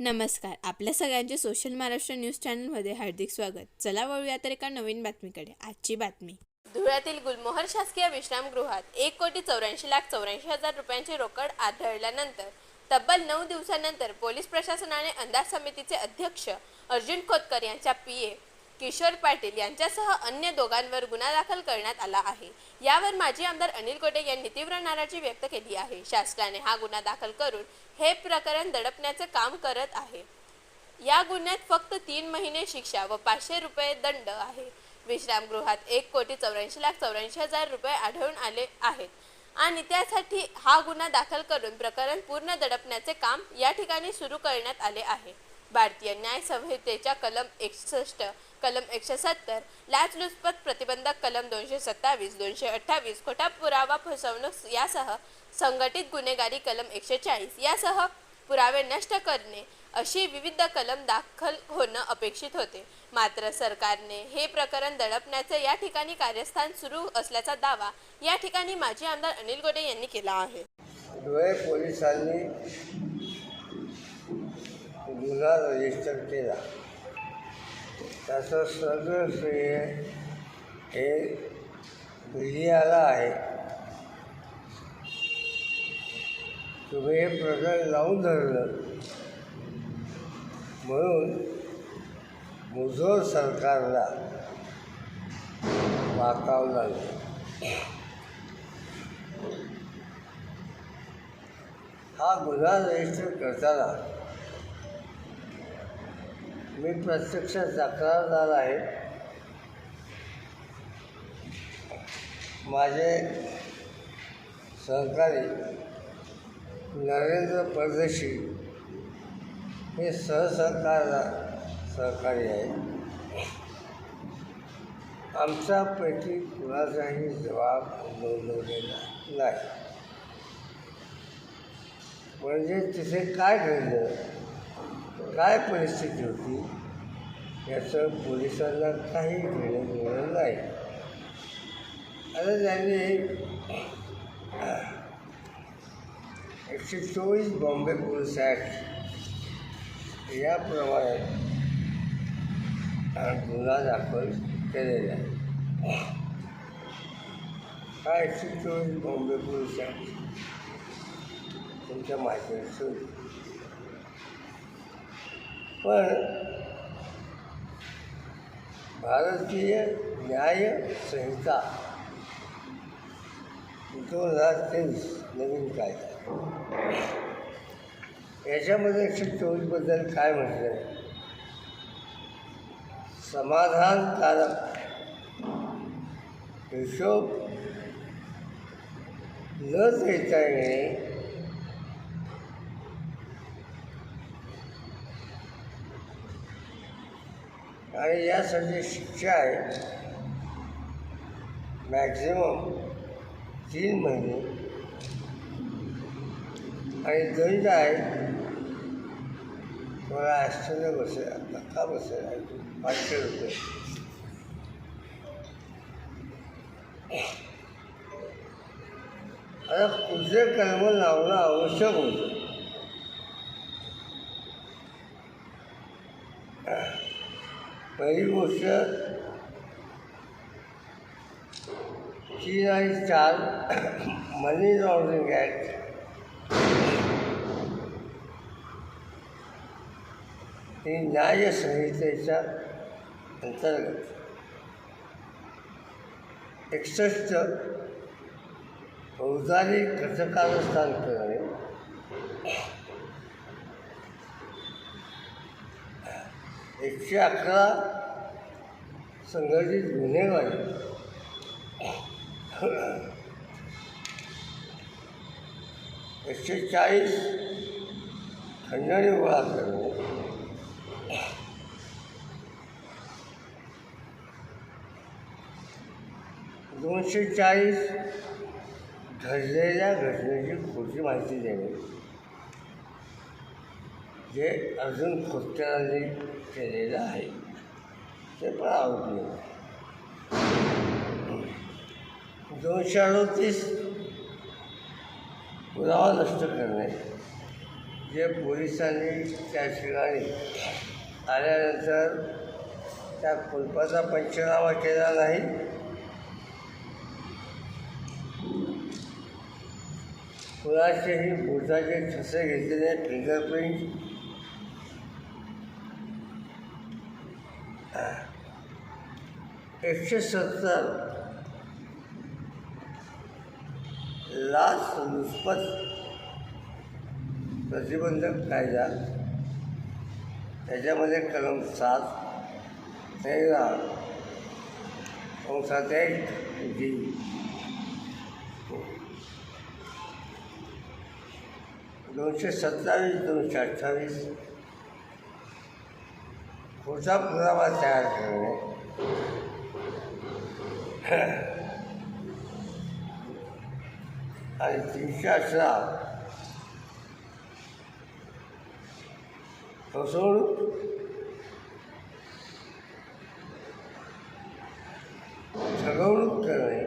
नमस्कार. आपल्या सगळ्यांचे सोशल महाराष्ट्र न्यूज चॅनलमध्ये हार्दिक स्वागत. चला वळूया तर एका नवीन बातमीकडे. आजची बातमी. धुळ्यातील गुलमोहर शासकीय विश्रामगृहात एक कोटी चौऱ्याऐंशी लाख चौऱ्याऐंशी हजार रुपयांची रोकड आढळल्यानंतर तब्बल नऊ दिवसानंतर पोलीस प्रशासनाने अंदाज समितीचे अध्यक्ष अर्जुन खोतकर यांच्या पी ए किशोर पाटील यांच्यासह अन्य दोघांवर गुन्हा दाखल करण्यात आला आहे. यावर माजी आमदार अनिल गोटे यांनी तीव्र नाराजी व्यक्त केली आहे. शासनाने हा गुन्हा दाखल करून हे प्रकरण दडपण्याचे काम करत आहे. या गुन्ह्यात फक्त तीन महिने शिक्षा व पाचशे रुपये दंड आहे. विश्रामगृहात एक कोटी चौऱ्याऐंशी लाख चौऱ्याऐंशी हजार रुपये आढळून आले आहेत. आणि त्यासाठी हा गुन्हा दाखल करून प्रकरण पूर्ण दडपण्याचे काम या ठिकाणी सुरू करण्यात आले आहे. भारतीय न्याय संहितेच्या कलम एकसष्ट कलम एकशे सत्तर लाचलुचपत प्रतिबंधक कलम दोनशे सत्तावीस दोनशे अठ्ठावीस खोटा पुरावा फसवणूक यासह संघटित गुन्हेगारी कलम एकशे चाळीस यासह पुरावे नष्ट करणे अशी विविध कलम दाखल होणं अपेक्षित होते. मात्र सरकारने हे प्रकरण दडपण्याचे या ठिकाणी कार्यस्थान सुरू असल्याचा दावा या ठिकाणी माजी आमदार अनिल गोटे यांनी केला आहे. धुळे पोलिसांनी गुन्हा रजिस्टर केला. त्याचं सगळं श्रेय हे विजयाला आहे. तुम्ही हे प्रकरण लावून धरलं. म्हणून मुझोर सरकारला वाकावं लागलं हा गुन्हा रजिस्टर करताना मी प्रत्यक्ष तक्रारदार आहे. माझे सहकारी नरेंद्र परदेशी हे सहसहकारदार सहकारी आहे. आमच्यापैकी कुणाचाही जबाब नोंदवलेला नाही. म्हणजे तिथे काय घडलं? काय परिस्थिती होती? याचं पोलिसांना काही घेणं देणं नाही. आता त्यांनी एकशे चोवीस बॉम्बे पोलीस ॲक्ट याप्रमाणे गुन्हा दाखल केलेला आहे. हा एकशे चोवीस बॉम्बे पोलीस ॲक्ट तुमच्या माहितीवर पण भारतीय न्याय संहिता दोन हजार तेवीस नवीन कायदा. याच्यामध्ये एकशे चोवीसबद्दल काय म्हटलं आहे समाधानकारक हिशोब न देता येणे आणि यासाठी शिक्षा आहे. मॅक्झिमम तीन महिने. आणि दंड आहे. मला आश्चर्य बसेल. धक्का बसेल? पाचशे रुपये. आता कुठले कर्म लावणं आवश्यक होतं. पहिली गोष्ट चीन आणि चार मनी लॉन्ड्रिंग ॲक्ट ही न्याय संहितेच्या अंतर्गत एकसष्ट फौजदारी कथकारस्थान करणे एकशे अकरा संघटित गुन्हेगारी एकशे चाळीस खंडणी गोळा करणे दोनशे चाळीस घडलेल्या घटनेची खोटी माहिती देणे. जे अजून खोट्याने केलेलं आहे. ते पण आवडले दोनशे अडतीस पुरावा नष्ट करणे. जे पोलिसांनी त्या ठिकाणी आल्यानंतर त्या कुलपाचा पंचनामा केला नाही कुणाचेही बुटाचे ठसे घेतलेले फिंगरप्रिंट एकशे सत्तर. लाच लुचपत प्रतिबंधक कायदा. त्याच्यामध्ये कलम सात तेरा कंसात एक जी. दोनशे सत्तावीस दोनशे अठ्ठावीस. खोटा पुरावा तयार करणे. आणि तिच्या फसवणूक ठगवणूक करणे.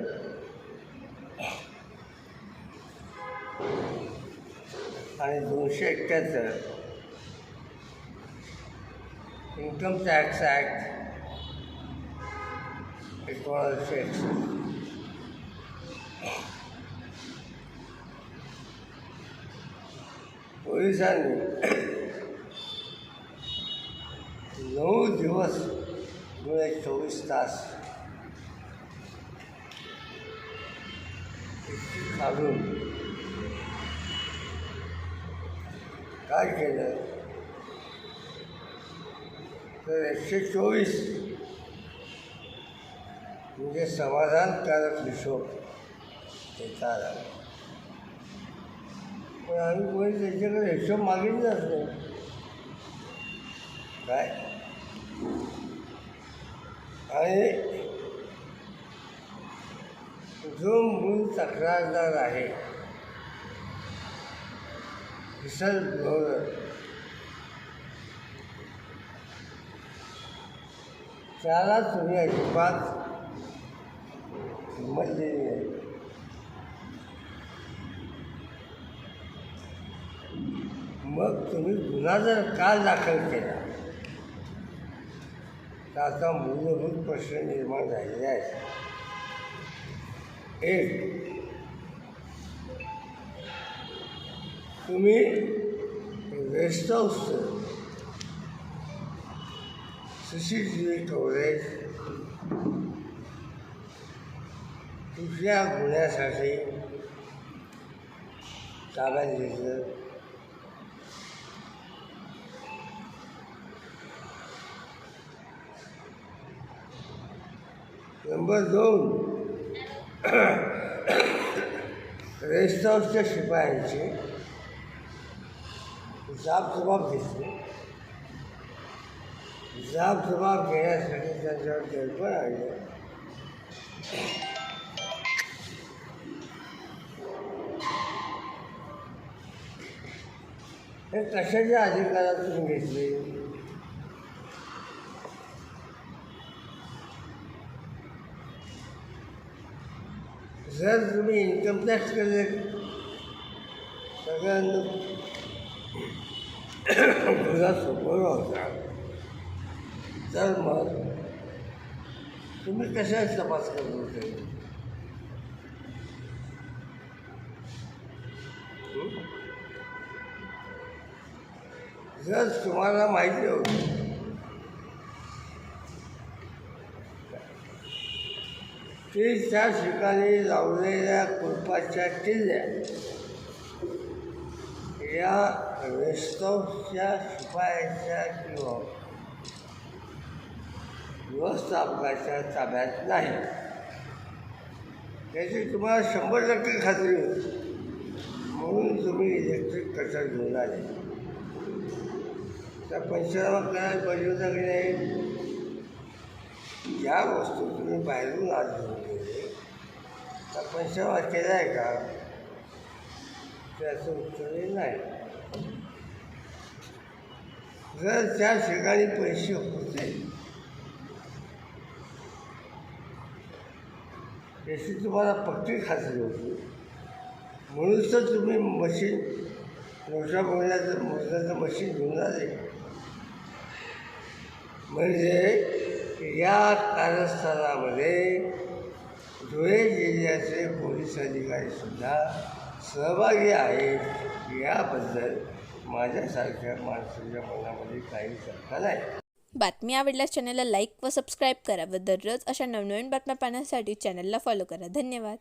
आणि दोनशे एक्क्याहत्तर इन्कम टॅक्स ॲक्ट एकोणावीसशे एकसष्ट पोलिसांनी नऊ दिवस गुणे चोवीस तास इतकी काढून काय केलं तर एकशे चोवीस समाधान समाधानकारक हिशोब देता आला पण आम्ही कोणी त्याच्याकडे हिशोब मागितलाच नाही. काय? आणि जो मूल तक्रारदार आहे विशाल गौरव त्याला तुम्ही अजिबात म्हणजे मग तुम्ही गुन्हा जर का दाखल केला तर आता मूलभूत प्रश्न निर्माण झालेले आहेत. एक तुम्ही rest हाऊसचं C C T V coverage कुठल्या गुन्ह्यासाठी ताब्यात घेतलं. नंबर दोन. रेस्ट हाऊसच्या शिपायांचे जाब जबाब घेतली. जाब जबाब घेण्यासाठी त्यांच्यावर दडपण आणलं. हे कशाच्या अधिकारात तुम्ही घेतले? जर तुम्ही इन्कम टॅक्स केले सगळ्यांना गुन्हा सोपवला होता. तर मग तुम्ही कशाच तपास करत होते? जर तुम्हाला माहिती होतं. की त्या ठिकाणी लावलेल्या कुलपाच्या किल्ल्या या रेस्टॉरच्या शिपायाच्या किंवा व्यवस्थापकाच्या ताब्यात नाही. त्याची तुम्हाला शंभर टक्के खात्री होती. म्हणून तुम्ही इलेक्ट्रिक कटर घेऊन आले. त्या पंचनामा करायला पाहिजे या वस्तू तुम्ही बाहेरून आज घेऊन गेले त्या पंचनामा केला आहे का? त्याचं उत्तर नाही. जर त्या ठिकाणी पैसे होते याची तुम्हाला पक्की खात्री होती. म्हणून तर तुम्ही मशीन मोठ्या बोलण्याचं मोठ्याचं मशीन घेऊन आले. म्हणजे या कार्यस्थळामध्ये धुळे जिल्ह्याचे पोलीस अधिकारीसुद्धा सहभागी आहेत. याबद्दल माझ्यासारख्या माणसाच्या मनामध्ये काही शंका नाही. बातमी आवडल्यास चॅनलला लाईक व सबस्क्राईब करा व दररोज अशा नवनवीन बातम्या पाहण्यासाठी चॅनलला फॉलो करा. धन्यवाद.